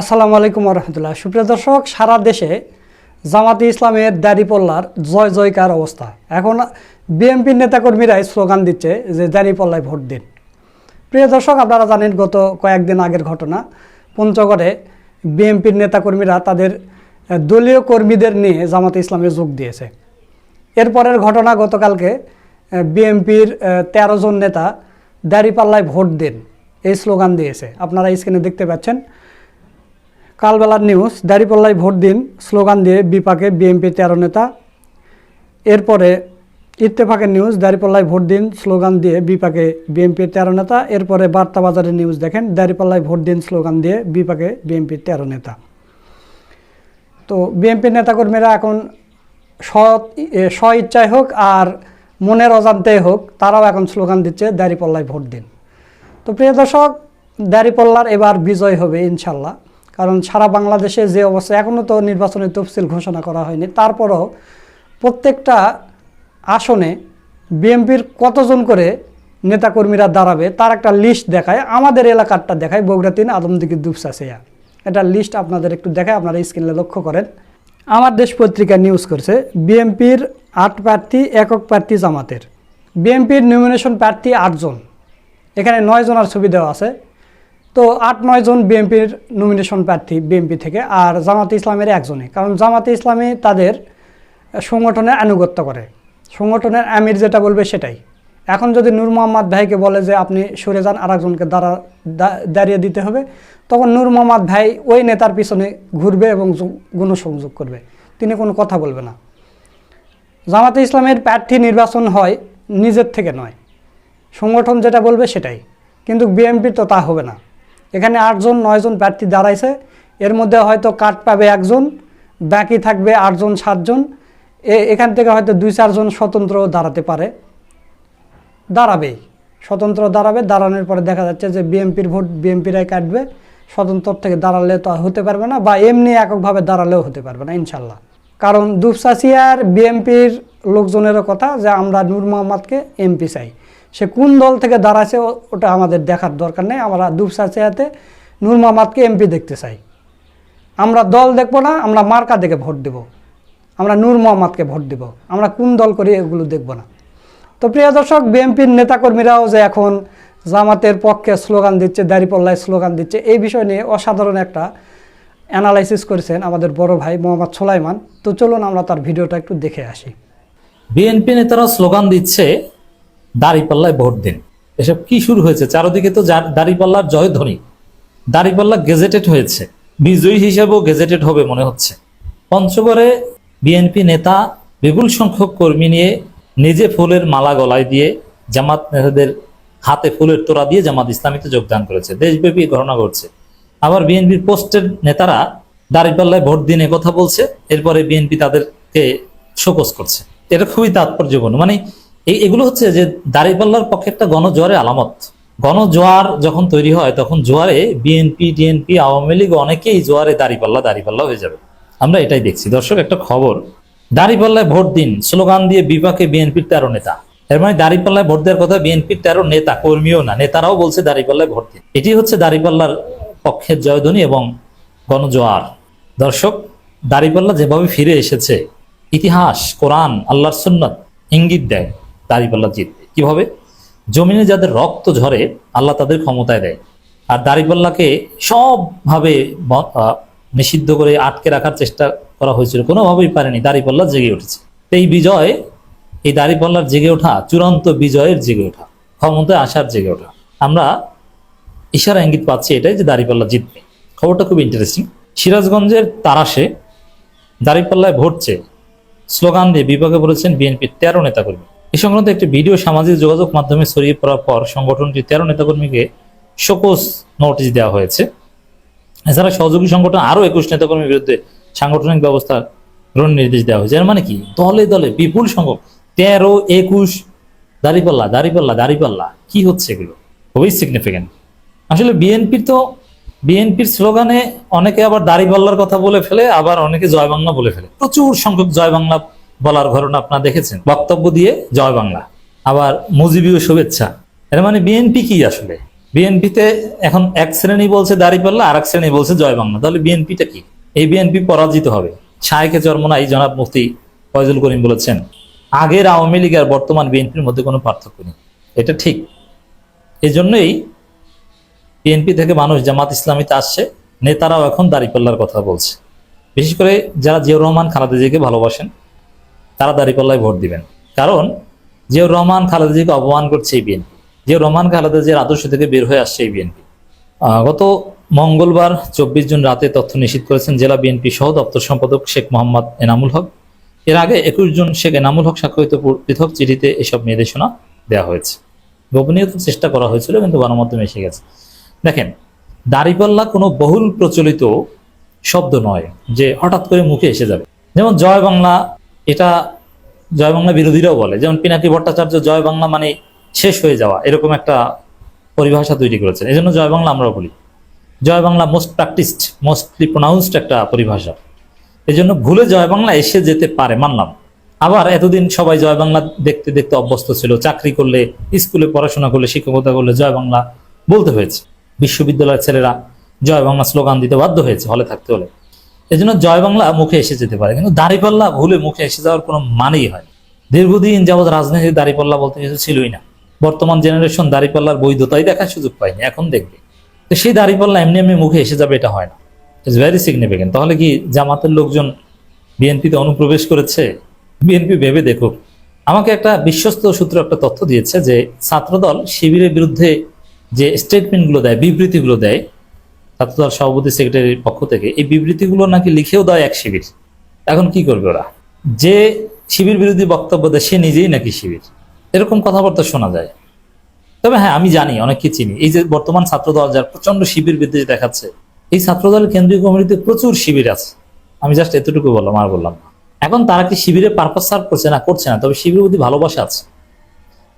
আসসালামু আলাইকুম রহমতুল্লাহ। সুপ্রিয় দর্শক, সারা দেশে জামাতে ইসলামের দাড়িপল্লার জয় জয়কার অবস্থা। এখন বিএনপির নেতাকর্মীরাই স্লোগান দিচ্ছে যে দাড়িপল্লায় ভোট দিন। প্রিয় দর্শক, আপনারা জানেন গত কয়েকদিন আগের ঘটনা। পঞ্চগড়ে বিএনপির নেতাকর্মীরা তাদের দলীয় কর্মীদের নিয়ে জামাতে ইসলামে যোগ দিয়েছে। এরপরের ঘটনা গতকালকে বিএনপির তেরো জন নেতা দাড়িপাল্লায় ভোট দিন। এই স্লোগান দিয়েছে। আপনারা স্ক্রিনে দেখতে পাচ্ছেন। কালবেলার নিউজ দাড়িপাল্লায় ভোট দিন স্লোগান দিয়ে বিপাকে বিএনপি তেরো নেতা। এরপরে ইত্তেফাকের নিউজ দাড়িপাল্লায় ভোট দিন স্লোগান দিয়ে বিপাকে বিএনপির তেরো নেতা। এরপরে বার্তা বাজারের নিউজ দেখেন দাড়িপাল্লায় ভোট দিন স্লোগান দিয়ে বিপাকে বিএনপির তেরো নেতা। তো বিএনপির নেতাকর্মীরা এখন এ, স্ব ইচ্ছায় হোক আর মনের অজান্তেই হোক তারাও এখন স্লোগান দিচ্ছে দাড়িপাল্লায় ভোট দিন। তো প্রিয় দর্শক দাড়িপাল্লার এবার বিজয় হবে ইনশাল্লাহ। কারণ সারা বাংলাদেশে যে অবস্থা এখনও তো নির্বাচনের তফসিল ঘোষণা করা হয়নি। তারপরও প্রত্যেকটা আসনে বিএনপির কতজন করে নেতাকর্মীরা দাঁড়াবে, তার একটা লিস্ট দেখায়। আমাদের এলাকারটা দেখায়, বগুড়া তিন আদমদিকে দুপসাসিয়া এটা লিস্ট আপনাদের একটু দেখায়, আপনারা স্ক্রিনে লক্ষ্য করেন। আমার দেশ পত্রিকা নিউজ করছে, বিএনপির আট প্রার্থী, একক প্রার্থী জামাতের। বিএনপির নমিনেশন প্রার্থী আটজন। এখানে নয় জনের ছবি দেওয়া আছে। তো আট, নয় জন বিএনপির নমিনেশন প্রার্থী বিএনপি থেকে আর জামাতে ইসলামের একজনে কারণ জামাতে ইসলামী তাদের সংগঠনের আনুগত্য করে। সংগঠনের আমির যেটা বলবে সেটাই। এখন যদি নূর মোহাম্মদ ভাইকে বলে যে আপনি সরে যান আর একজনকে দাঁড়া দাঁড়িয়ে দিতে হবে, তখন নূর মোহাম্মদ ভাই ওই নেতার পিছনে ঘুরবে এবং যোগ- গুণসংযোগ করবে। তিনি কোনো কথা বলবে না। জামাতে ইসলামের প্রার্থী নির্বাচন হয় নিজের থেকে নয়। সংগঠন যেটা বলবে সেটাই। কিন্তু বিএনপির তো তা হবে না। এখানে আটজন, নয়জন প্রার্থী দাঁড়াইছে। এর মধ্যে হয়তো কাট পাবে একজন, বাকি থাকবে আটজন, সাতজন। এ- এখান থেকে হয়তো দুই, চারজন স্বতন্ত্র দাঁড়াতে পারে। দাঁড়াবেই। স্বতন্ত্র দাঁড়াবে, দাঁড়ানোর পরে দেখা যাচ্ছে যে বিএনপির ভোট বিএমপিরাই কাটবে। স্বতন্ত্র থেকে দাঁড়ালে তো হতে পারবে না, বা এমনি এককভাবে দাঁড়ালেও হতে পারবে না ইনশাল্লাহ কারণ দুপসাসিয়ার বিএনপির লোকজনেরও কথা যে আমরা নূর মোহাম্মদকে এমপি চাই। সে কোন দল থেকে দাঁড়াচ্ছে ওটা আমাদের দেখার দরকার নেই। আমরা দুপসাসিয়াতে নূর মোহাম্মদকে এমপি দেখতে চাই। আমরা দল দেখব না, আমরা মার্কা দেখে ভোট দেব। আমরা নূর মোহাম্মদকে ভোট দেব। আমরা কোন দল করি এগুলো দেখব না। তো প্রিয় দর্শক, বিএনপির নেতাকর্মীরাও যে এখন জামাতের পক্ষে স্লোগান দিচ্ছে, দাঁড়িপাল্লায় স্লোগান দিচ্ছে, এই বিষয় নিয়ে অসাধারণ একটা অ্যানালাইসিস করেছেন আমাদের বড় ভাই মোহাম্মদ সোলাইমান। তো চলুন আমরা তার ভিডিওটা একটু দেখে আসি। বিএনপি নেতারা স্লোগান দিচ্ছে দাড়িপাল্লায় ভোট দিন। এসব কি শুরু হয়েছে? চারদিকে তো দাড়িপাল্লার জয়ধ্বনি দাড়িপাল্লা গেজেটেড হয়েছে। বিজয়ী হিসেবেও গেজেটেড হবে মনে হচ্ছে। পঞ্চগড়ে বিএনপি নেতা বিপুল সংখ্যক কর্মী নিয়ে নিজে ফুলের মালা গলায় দিয়ে জামাত নেতাদের হাতে ফুলের তোড়া দিয়ে জামাত ইসলামীতে যোগদান করেছে। দেশব্যাপী ঘটনা ঘটছে। আবার বিএনপির পোস্টের নেতারা দাঁড়িপাল্লায় ভোট দিন কথা বলছে। এরপরে বিএনপি তাদেরকে শোকস করছে। এটা খুবই তাৎপর্যপূর্ণ মানে এগুলো হচ্ছে যে দাঁড়িপাল্লার পক্ষে একটা গণজোয়ারের আলামত। গণজোয়ার যখন তৈরি হয়, তখন জোয়ারে বিএনপি, টিএনপি, আওয়ামী লীগ অনেকেই জোয়ারে দাঁড়িপাল্লা দাঁড়িপাল্লা হয়ে যাবে। আমরা এটাই দেখছি। দর্শক, একটা খবর। দাঁড়িপাল্লায় ভোট দিন, স্লোগান দিয়ে বিপাকে বিএনপির তেরো নেতা। এর মানে দাঁড়িপাল্লায় ভোট দেওয়ার কথা বিএনপির তেরো নেতা, কর্মীও না, নেতারাও বলছে দাঁড়িপাল্লায় ভোট দিন। এটি হচ্ছে দাঁড়িপাল্লার পক্ষের জয়ধ্বনি এবং গণজোয়ার। দর্শক, দাঁড়িপাল্লা যেভাবে ফিরে এসেছে, ইতিহাস, কোরআন, আল্লাহর সুন্নত ইঙ্গিত দেয়। দাঁড়িপাল্লা জিতবে কীভাবে? জমিনে যাদের রক্ত ঝরে, আল্লাহ তাদের ক্ষমতায় দেয়। আর দাঁড়িপাল্লাকে সবভাবে নিষিদ্ধ করে আটকে রাখার চেষ্টা করা হয়েছিল। কোনোভাবেই পারেনি দাঁড়িপাল্লা জেগে উঠেছে। এই বিজয়, এই দাঁড়িপাল্লার জেগে ওঠা, চূড়ান্ত বিজয়ের জেগে ওঠা, ক্ষমতায় আসার জেগে ওঠা। আমরা ইশারা ইঙ্গিত পাচ্ছি এটাই যে দাঁড়িপাল্লা জিতবে। খবরটা খুব ইন্টারেস্টিং সিরাজগঞ্জের তারাসে দাঁড়িপাল্লায় ভোট চেয়ে স্লোগান দিয়ে বিভাগে বলেছেন বিএনপির তেরো নেতাকর্মী এই সংক্রান্ত একটি ভিডিও সামাজিক যোগাযোগ মাধ্যমে ছড়িয়ে পড়ার পর সংগঠনটির তেরো নেতাকর্মীকে শোকস নোটিশ দেওয়া হয়েছে। এছাড়া সহযোগী সংগঠন আরও একুশ নেতাকর্মীর বিরুদ্ধে সাংগঠনিক ব্যবস্থা গ্রহণ নির্দেশ দেওয়া হয়েছে। এর মানে কি? দলে দলে বিপুল সংখ্যক, তেরো, একুশ, দাঁড়িপাল্লা দাঁড়িপাল্লা দাঁড়িপাল্লা, কি হচ্ছে এগুলো? খুবই সিগনিফিক্যান্ট আসলে বিএনপির তো, বিএনপির স্লোগানে অনেকে আবার দাড়িপাল্লার কথা বলে ফেলে, আবার অনেকে জয় বাংলা বলে ফেলে। প্রচুর সংখ্যক জয় বাংলা বলার ঘটনা আপনারা দেখেছেন। বক্তব্য দিয়ে জয় বাংলা। আবার মুজিবীয় শুভেচ্ছা। এর মানে বিএনপি কি আসলে? বিএনপিতে এখন এক শ্রেণি বলছে দাঁড়িপাল্লা আর এক শ্রেণি বলছে জয় বাংলা। তাহলে বিএনপিটা কি? এই বিএনপি পরাজিত হবে। শাহেকে চরমনাই জনাব মুফতি ফয়জুল করিম বলেছেন। আগের আওয়ামী লীগ আর বর্তমান বিএনপির মধ্যে কোনো পার্থক্য নেই। এটা ঠিক। এই জন্যই বিএনপি থেকে মানুষ জামাত ইসলামীতে আসছে, নেতারাও এখন দাঁড়িপাল্লার কথা বলছে। বিশেষ করে যারা জিয়াউর রহমান, খালেদা জিয়াকে ভালোবাসেন তারা দাঁড়িপাল্লায় ভোট দিবেন। কারণ যে রহমান খালেদা জিয়াকে অপমান করছে এই বিএনপি। জিয়াউর রহমান খালেদা জিয়ার আদর্শ থেকে বের হয়ে আসছে এই বিএনপি। গত মঙ্গলবার চব্বিশ জুন রাতে তথ্য নিশ্চিত করেছেন জেলা বিএনপি সহ দপ্তর সম্পাদক শেখ মোহাম্মদ এনামুল হক। এর আগে একুশ জন শেখ এনামুল হক স্বাক্ষরিত পৃথক চিঠিতে এসব নির্দেশনা দেওয়া হয়েছে। গোপনীয়তার চেষ্টা করা হয়েছিল, কিন্তু গণমাধ্যমে এসে গেছে। দেখেন, দাড়িপাল্লা কোনো বহুল প্রচলিত শব্দ নয় যে হঠাৎ করে মুখে এসে যাবে। যেমন জয় বাংলা এটা জয় বাংলা বিরোধীরাও বলে। যেমন পিনাকি ভট্টাচার্য জয় বাংলা মানে শেষ হয়ে যাওয়া, এরকম একটা পরিভাষা তৈরি করেছেন। এই জন্য জয় বাংলা আমরা বলি। জয় Bangla most practised mostly pronounced একটা পরিভাষা। এই জন্য ভুলে জয় বাংলা এসে যেতে পারে, মানলাম। আবার এতদিন সবাই জয় বাংলা দেখতে দেখতে অভ্যস্ত ছিল, চাকরি করলে স্কুলে পড়াশোনা করলে, শিক্ষকতা করলে জয় বাংলা বলতে হয়েছে। বিশ্ববিদ্যালয়ের ছেলেরা জয় বাংলা স্লোগান দিতে বাধ্য হয়েছে, হলে থাকতে হলে। এই জন্য জয় বাংলা মুখে এসে যেতে পারে। কিন্তু দাঁড়িপাল্লা ভুলে মুখে এসে যাওয়ার কোনো মানেই হয় দীর্ঘদিন যাবৎ রাজনীতি দাঁড়িপাল্লা বলতে কিছু ছিলই না। বর্তমান জেনারেশন দাঁড়িপাল্লার বৈধতাই দেখার সুযোগ পায়নি। এখন দেখবে। তো সেই দাঁড়িপাল্লা এমনি এমনি মুখে এসে যাবে, এটা হয় না। ইটস ভেরি সিগনিফিকেন্ট তাহলে কি জামাতের লোকজন বিএনপিতে অনুপ্রবেশ করেছে? বিএনপি ভেবে দেখুক। আমাকে একটা বিশ্বস্ত সূত্র একটা তথ্য দিয়েছে যে ছাত্রদল শিবিরের বিরুদ্ধে যে স্টেটমেন্টগুলো দেয়, বিবৃতিগুলো দেয় ছাত্রদল সভাপতি সেক্রেটারির পক্ষ থেকে, এই বিবৃতিগুলো নাকি লিখেও দেয় এক শিবির। এখন কি করবে ওরা? যে শিবির বিরোধী বক্তব্য দেয়, সে নিজেই নাকি শিবির। এরকম কথাবার্তা শোনা যায়। তবে হ্যাঁ আমি জানি, অনেককে চিনি। এই যে বর্তমান ছাত্রদল যার প্রচণ্ড শিবির বিদ্বেষ দেখাচ্ছে, এই ছাত্রদলের কেন্দ্রীয় কমিটিতে প্রচুর শিবির আছে। আমি জাস্ট এতটুকু বললাম, আর বললাম না। এখন তারা কি শিবিরে পারপাস সার্ভ করছে না করছে না? তবে শিবিরের প্রতি ভালোবাসা আছে।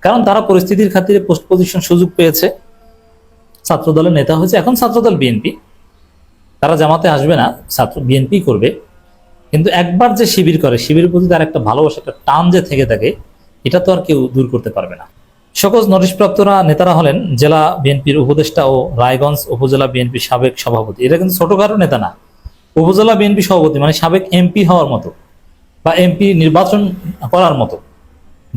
কারণ তারা পরিস্থিতির খাতিরে পোস্ট পজিশন সুযোগ পেয়েছে। ছাত্রদলের নেতা হয়েছে এখন ছাত্রদল বিএনপি তারা জামাতে আসবে না, ছাত্র বিএনপি করবে। কিন্তু একবার যে শিবির করে, শিবিরের প্রতি তার একটা ভালোবাসা, একটা টান যে থেকে থাকে, এটা তো আর কেউ দূর করতে পারবে না। সকল নোটিশপ্রাপ্তরা নেতারা হলেন জেলা বিএনপির উপদেষ্টা ও রায়গঞ্জ উপজেলা বিএনপির সাবেক সভাপতি। এটা কিন্তু ছোটখাটো নেতা না। উপজেলা বিএনপি সভাপতি মানে সাবেক এমপি হওয়ার মতো বা এমপি নির্বাচন করার মতো।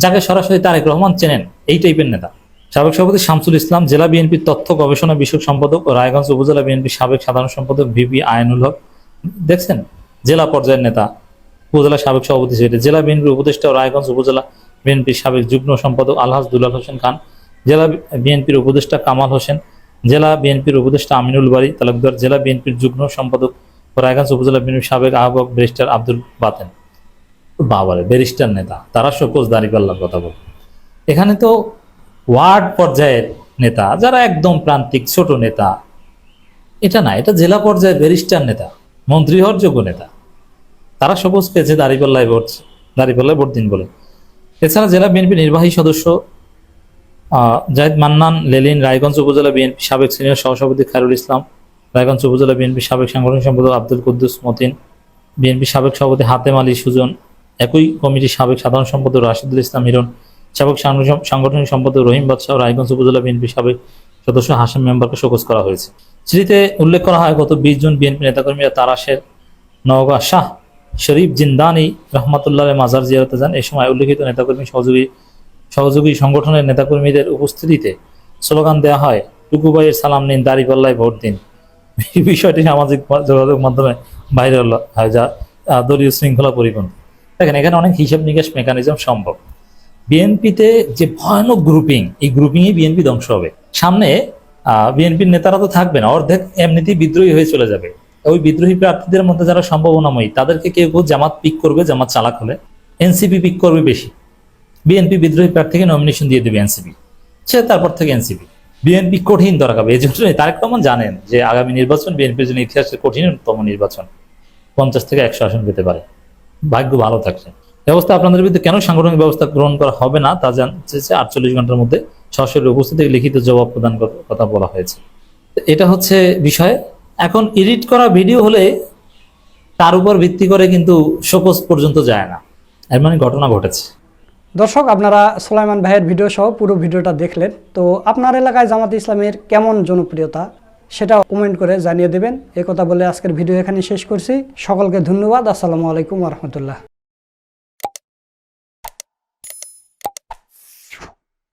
যাকে সরাসরি তারেক রহমান চেনেন, এই টাইপের নেতা। সাবেক সভাপতি শামসুল ইসলাম, জেলা বিএনপির তথ্য গবেষণা বিষয়ক সম্পাদক ও রায়গঞ্জ উপজেলা বিএনপির সাবেক সাধারণ সম্পাদক ভিপি আয়নুল হক। দেখছেন? জেলা পর্যায়ের নেতা, উপজেলা সাবেক সভাপতি ছিলেন জেলা বিএনপির উপদেষ্টা ও রায়গঞ্জ উপজেলা বিএনপির সাবেক যুগ্ম সম্পাদক আলহাজ দুলাল হোসেন খান, জেলা বিএনপির উপদেষ্টা কামাল হোসেন, জেলা বিএনপির উপদেষ্টা আমিনুল বাড়ি তালুকদার, জেলা বিএনপির যুগ্ম সম্পাদক ও রায়গঞ্জ উপজেলা বিএনপির সাবেক আহ্বায়ক ব্যারিস্টার আব্দুল বাতেন। বাবারে, ব্যারিস্টার নেতা, তারা শোকজ দাঁড়িপাল্লার কথা বল। এখানে তো ওয়ার্ড পর্যায়ের নেতা, যারা একদম প্রান্তিক ছোট নেতা। এটা না, এটা জেলা পর্যায়ের ব্যারিস্টার নেতা মন্ত্রী হওয়ার যোগ্য নেতা। তারা সবুজ পেয়েছে, দাঁড়িপাল্লায় ভোট দাঁড়িপাল্লায় ভোট দিন বলে। এছাড়া জেলা বিএনপি নির্বাহী সদস্য জাহিদ মান্নান, লেলিন, রায়গঞ্জ উপজেলা বিএনপি সাবেক সিনিয়র সহসভাপতি খায়রুল ইসলাম, রায়গঞ্জ উপজেলা বিএনপি সাবেক সাংগঠনিক সম্পাদক আব্দুল কুদ্দুস মতিন, বিএনপি সাবেক সভাপতি হাতেম আলী সুজন, একই কমিটির সাবেক সাধারণ সম্পাদক রাশিদুল ইসলাম হিরণ সাবেক সাংগঠনিক- সম্পাদক রহিম বাদশাহ রায়গঞ্জ উপজেলা বিএনপি সাবেক সদস্য হাসিম মেম্বারকে শোকজ করা হয়েছে। চিঠিতে উল্লেখ করা হয়, গত বিশ জন বিএনপি নেতাকর্মীরা তারাশের নওগাঁ শাহ শরীফ জিন্দানি রহমতুল্লাহ মাজার জিয়ারতে যান। এই সময় উল্লেখিত নেতাকর্মী সহযোগী সহযোগী সংগঠনের নেতাকর্মীদের উপস্থিতিতে স্লোগান দেওয়া হয় টুকুবাইয়ের সালাম নিন দাঁড়িপাল্লায় ভোট দিন। এই বিষয়টি সামাজিক যোগাযোগ মাধ্যমে ভাইরাল হয়, যা দলীয় শৃঙ্খলা পরিপন্থী। দেখেন, এখানে অনেক হিসাব নিকাশ মেকানিজম সম্ভব। বিএনপিতে যে ভয়ানক গ্রুপিং এই গ্রুপিংয়ে বিএনপি ধ্বংস হবে। সামনে বিএনপির নেতারা তো থাকবে না, অর্ধেক এমনিতেই বিদ্রোহী হয়ে চলে যাবে। ওই বিদ্রোহী প্রার্থীদের মধ্যে যারা সম্ভাবনাময়ী, তাদেরকে কেউ কেউ জামাত পিক করবে, জামাত চালাক হলে এনসিপি পিক করবে বেশি। বিএনপি বিদ্রোহী প্রার্থীকে নমিনেশন দিয়ে দেবে এনসিপি। সে তারপর থেকে এনসিপি। বিএনপি কঠিন দরকার, এই জন্যই তারেক রহমান জানেন যে আগামী নির্বাচন বিএনপির জন্য ইতিহাসের কঠিনতম নির্বাচন। পঞ্চাশ থেকে একশো আসন পেতে পারে। ভাগ্য ভালো থাকছে। ব্যবস্থা আপনাদের বিরুদ্ধে কেন সাংগঠনিক ব্যবস্থা গ্রহণ করা হবে না, তা জানতে আটচল্লিশ ঘণ্টার মধ্যে সরাসরি উপস্থিতি লিখিত জবাব প্রদান কথা বলা হয়েছে। এটা হচ্ছে বিষয়। এখন এডিট করা ভিডিও হলে তার উপর ভিত্তি করে কিন্তু শোকজ পর্যন্ত যায় না। এর মানে ঘটনা ঘটেছে। দর্শক, আপনারা সোলাইমান ভাইয়ের ভিডিও সহ পুরো ভিডিওটা দেখলেন। তো আপনার এলাকায় জামাত ইসলামের কেমন জনপ্রিয়তা সেটা কমেন্ট করে জানিয়ে দেবেন। কথা বলে আজকের ভিডিও এখানে শেষ করছি। সকলকে ধন্যবাদ। আসসালামু আলাইকুম রহমতুল্লাহ।